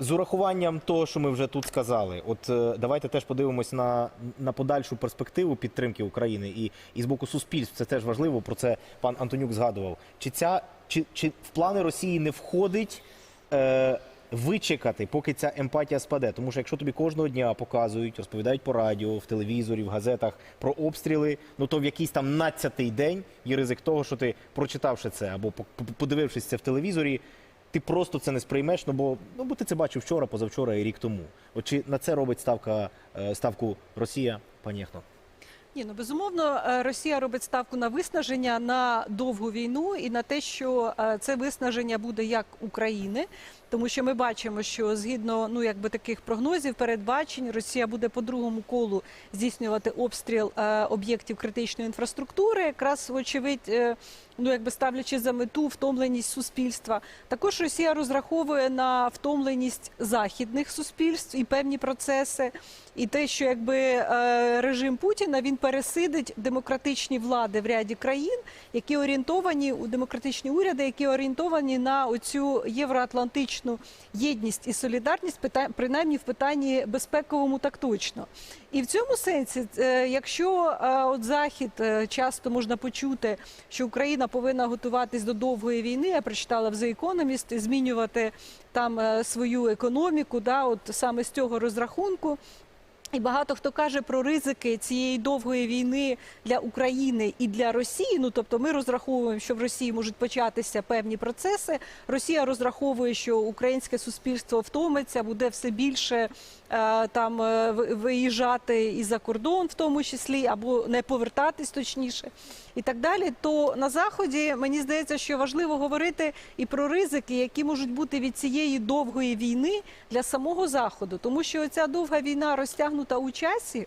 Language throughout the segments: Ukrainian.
З урахуванням того, що ми вже тут сказали, от е, давайте теж подивимось на, на подальшу перспективу підтримки України і, і з боку суспільств. Це теж важливо. Про це пан Антонюк згадував. Чи ця чи, чи в плани Росії не входить е, вичекати, поки ця емпатія спаде? Тому що якщо тобі кожного дня показують, розповідають по радіо, в телевізорі, в газетах про обстріли, ну то в якийсь там надцятий день є ризик того, що ти прочитавши це або по- по- подивившись це в телевізорі. Ти просто це не сприймеш, ну бо ну бо ти це бачив вчора, позавчора і рік тому. От чи на це робить ставка е, ставку Росія, пані Яхно? Ні, ну безумовно, е, Росія робить ставку на виснаження на довгу війну і на те, що е, це виснаження буде як України, тому що ми бачимо, що згідно ну якби таких прогнозів, передбачень, Росія буде по другому колу здійснювати обстріл е, об'єктів критичної інфраструктури, якраз вочевидь. е, Ну, якби ставлячи за мету втомленість суспільства, також Росія розраховує на втомленість західних суспільств і певні процеси, і те, що якби е, режим Путіна він пересидить демократичні влади в ряді країн, які орієнтовані у демократичні уряди, які орієнтовані на оцю євроатлантичну єдність і солідарність, принаймні в питанні безпековому так точно. І в цьому сенсі, е, якщо е, от захід е, часто можна почути, що Україна повинна готуватись до довгої війни, я прочитала в The Economist, змінювати там свою економіку, да, от саме з цього розрахунку. І багато хто каже про ризики цієї довгої війни для України і для Росії. Ну тобто, ми розраховуємо, що в Росії можуть початися певні процеси. Росія розраховує, що українське суспільство втомиться, буде все більше е, там е, виїжджати і за кордон, в тому числі, або не повертатись точніше, і так далі. То на заході мені здається, що важливо говорити і про ризики, які можуть бути від цієї довгої війни для самого заходу, тому що ця довга війна розтягнута у часі.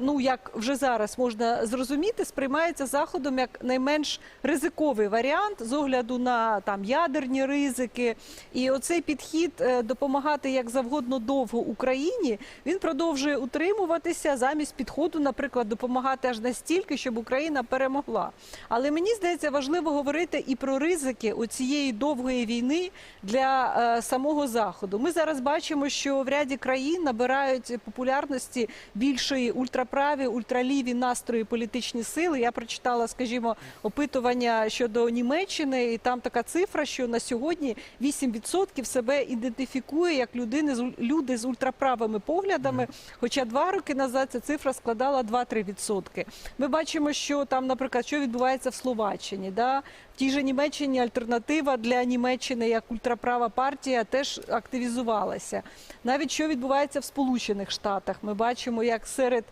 Ну як вже зараз можна зрозуміти, сприймається заходом як найменш ризиковий варіант з огляду на там ядерні ризики. І оцей підхід е, допомагати як завгодно довго Україні він продовжує утримуватися замість підходу, наприклад, допомагати аж настільки, щоб Україна перемогла. Але мені здається, важливо говорити і про ризики оцієї довгої війни для е, самого заходу. Ми зараз бачимо, що в ряді країн набирають популярності більшої ультраправі, ультраліві настрої політичні сили. Я прочитала, скажімо, опитування щодо Німеччини, і там така цифра, що на сьогодні 8% себе ідентифікує як людини з люди з ультраправими поглядами. Хоча два роки назад ця цифра складала 2-3%. Ми бачимо, що там, наприклад, що відбувається в Словаччині. Да? В тій же Німеччині альтернатива для Німеччини як ультраправа партія теж активізувалася. Навіть що відбувається в Сполучених Штатах, ми бачимо, як серед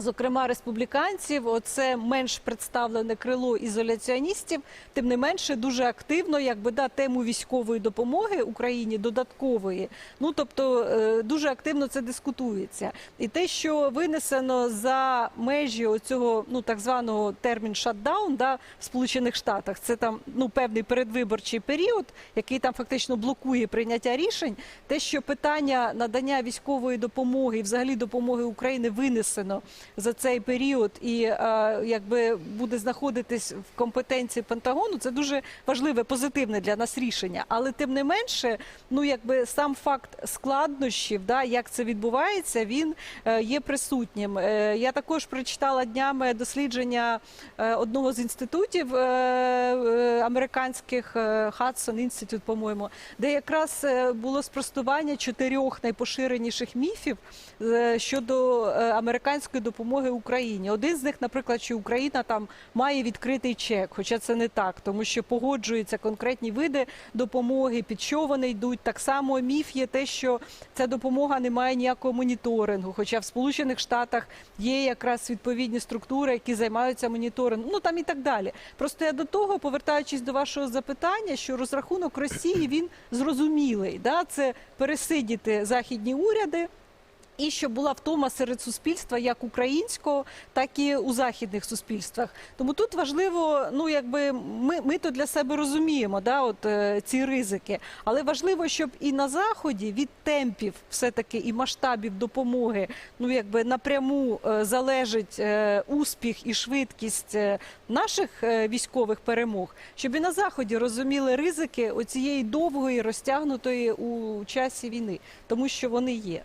Зокрема, республіканців, оце менш представлене крило ізоляціоністів, тим не менше дуже активно, якби да тему військової допомоги Україні додаткової. Ну тобто е, дуже активно це дискутується. І те, що винесено за межі цього ну так званого термін шатдаун, да, в Сполучених Штатах, це там ну певний передвиборчий період, який там фактично блокує прийняття рішень. Те, що питання надання військової допомоги і взагалі допомоги Україні винесено за цей період і е, якби буде знаходитись в компетенції Пентагону, це дуже важливе, позитивне для нас рішення. Але тим не менше, ну якби сам факт складнощів, да, як це відбувається, він е, є присутнім. Е, я також прочитала днями дослідження одного з інститутів американських Hudson Institute, по-моєму, де якраз було спростування чотирьох найпоширеніших міфів щодо американської допомоги Україні. Один з них, наприклад, що Україна там має відкритий чек, хоча це не так, тому що погоджуються конкретні види допомоги, під що вони йдуть. Так само міф є те, що ця допомога не має ніякого моніторингу. Хоча в Сполучених Штатах є якраз відповідні структури, які займаються моніторингом. Ну там і так далі. Просто я до того, повертаючись до вашого запитання, що розрахунок Росії він зрозумілий. Да? Це пересидіти західні уряди. І щоб була втома серед суспільства, як українського, так і у західних суспільствах. Тому тут важливо, ну якби ми, ми то для себе розуміємо, да, от е, ці ризики. Але важливо, щоб і на заході від темпів, все таки і масштабів допомоги, ну якби напряму е, залежить е, успіх і швидкість е, наших е, військових перемог, щоб і на заході розуміли ризики оцієї довгої розтягнутої у часі війни, тому що вони є.